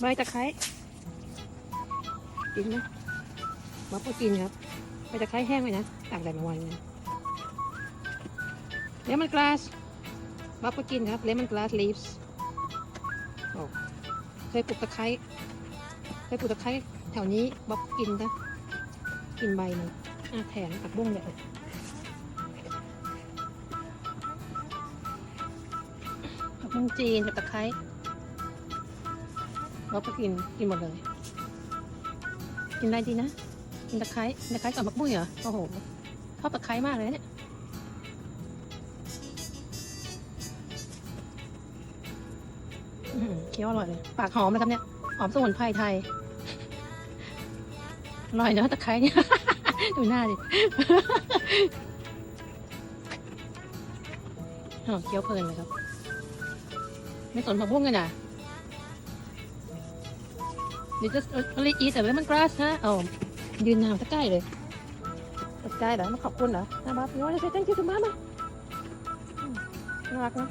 ใบตะไคร้กินไหมบ๊อบก็กินครับใบตะไคร้แห้งไว้นะตากแดดมาวันนึงเลมอนกลาสบ๊อบก็กินครับเลมอนกลาสลีฟส์เคยปลูกตะไคร้เคยปลูกตะไคร้แถวนี้บ๊อบกินนะกินใบหนึงอะแถมผักบุ้งเลยผักบุ้งจีนกับตะไคร้ เราก็กินกินหมดเลย กินอะไรดีนะกินตะไคร้ตะไคร้กับมะบุ้ยเหรอโอ้โหชอบตะไคร้มากเลยเนี่ยเคี้ยวอร่อยเลย ปากหอมเลยครับเนี่ยหอมสมุนไพรไทยอร่อยเนอะตะไคร้เนี่ยดูหน้าดิอ๋อเคี้ยวเพลินเลยครับ ไม่สนผักบุ้งกันนะ You just only eat a lemongrass ฮะอ๋อยืนนานสักใกล้เลยสักใกล้เหรอมาขอบคุณเหรอนะบ๊อบ You want to say thank you to mama อืมน่ารักนะ